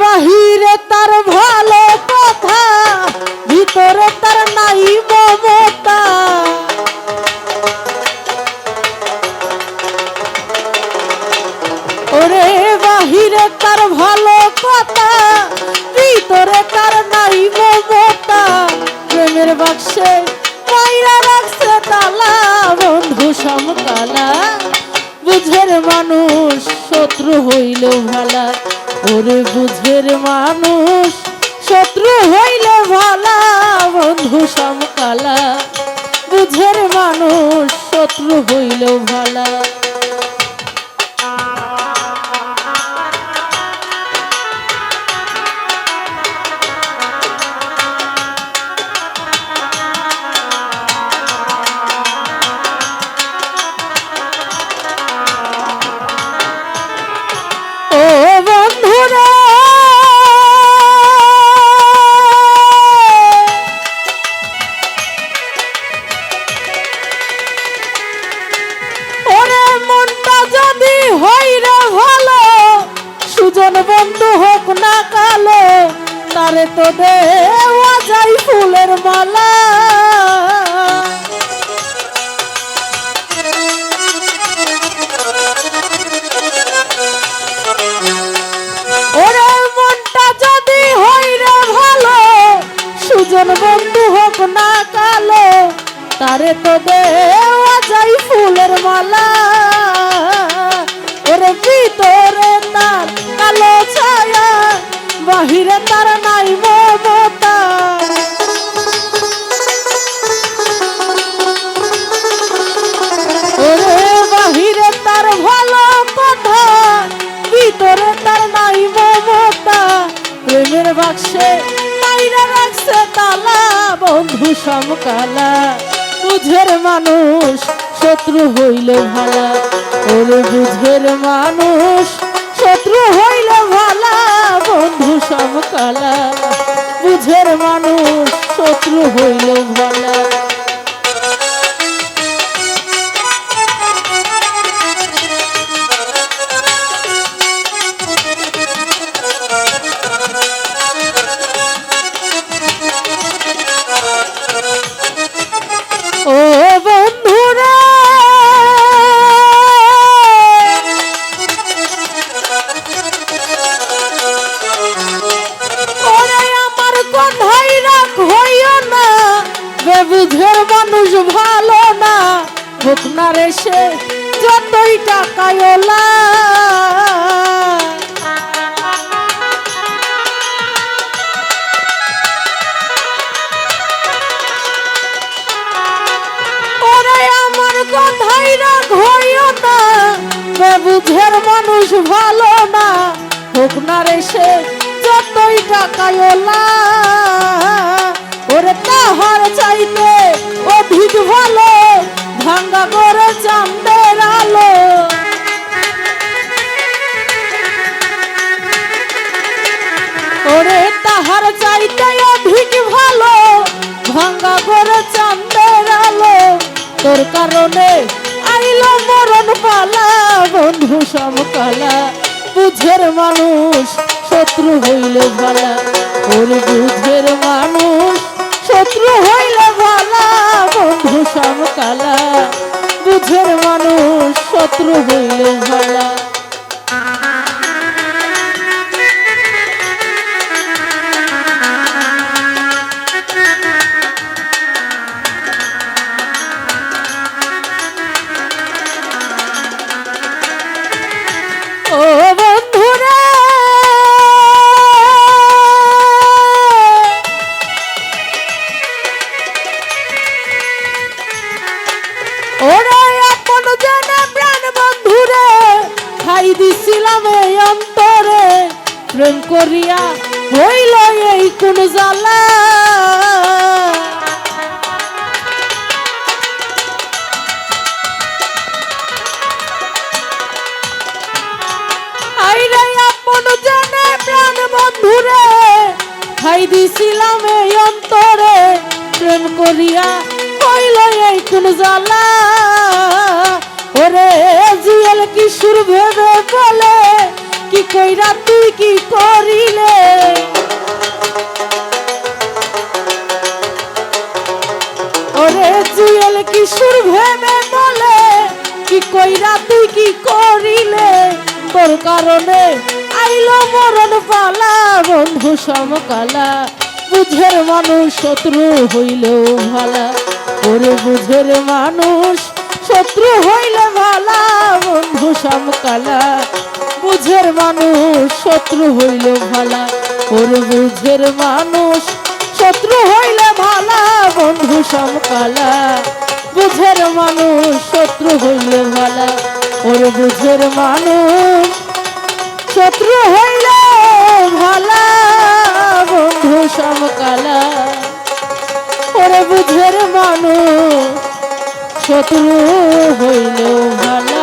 বাহিরে তার ভালো কথা, ভিতরে তার নাই মমতা। ওরে বাহিরে তার ভালো কথা, ভিতরে তার নাই মমতা। প্রেমের বাক্সে মাইরা রাখছে তালা, বন্ধু সমকালা বুঝের মানুষ, শত্রু হইল ভালা। ওরে বুঝের মানুষ শত্রু হইল হইরে ভালো। সুজন বন্ধু হোক না কালো, তারে তো দেওয়া যায় ফুলের মালা। বন্ধু হোক না কালো, তারে তো দেওয়া যায় ফুলের মালা। বাক্সে মাইরা রাখছে তালা, বন্ধু সমকালা। বুঝের মানুষ, শত্রু হইল ভালা। ওরে বুঝের মানুষ, শত্রু হইল ভালা, বন্ধু সমকালা। বুঝের মানুষ, শত্রু হইল বেবুঝের মানুষ ভালো না। হোক না রে সে যতই না বুঝের মানুষ ভালো না। হোক না রে সে যতই টাকায়লা ওরে তাহার চাইতে অধিক ভালো, ভাঙ্গা করে চান্দের আলো। ওরে তাহার চাইতে অধিক ভালো, ভাঙ্গা করে চান্দের আলো। তোর কারণে আইলো মরণ পালা, বন্ধু সমকালা বুঝের মানুষ, শত্রু হইলে ভালা ওর বুঝের মানুষ শত্রু হইলে ভালা বন্ধু সব কালা বুঝের মানুষ শত্রু হইলে ভালা ওরে আপন জনে প্রাণ বন্ধুরে খাই দিছিলাম এই অন্তরে। প্রেম করিয়া হইল এই কোন জ্বালা। খাই দিছিলাম এই অন্তরে। প্রেম করিয়া এই তুন জ্বালা। ওরে কি কইরা তুই কি করিলে? ওরে জিয়াল কি সুর ভেবে কি কইরা তুই কি করিলে? তোর কারণে আইলো মরণ পালা, বন্ধু সমকালা। বুঝের মানুষ শত্রু হইলেও ভালা। ওরে বুঝের মানুষ, শত্রু হইলে ভালা, বন্ধু সমকালা। বুঝের মানুষ, শত্রু হইলে ভালা। ওরে বুঝের মানুষ, শত্রু হইলে ভালা, বন্ধু সমকালা। বুঝের মানুষ, শত্রু হইলে ভালা। ওরে বুঝের মানুষ, শত্রু হইলে ভালা, বন্ধু সমকালা। ওরে বুঝের মানুষ শত্রু হইল ভালা।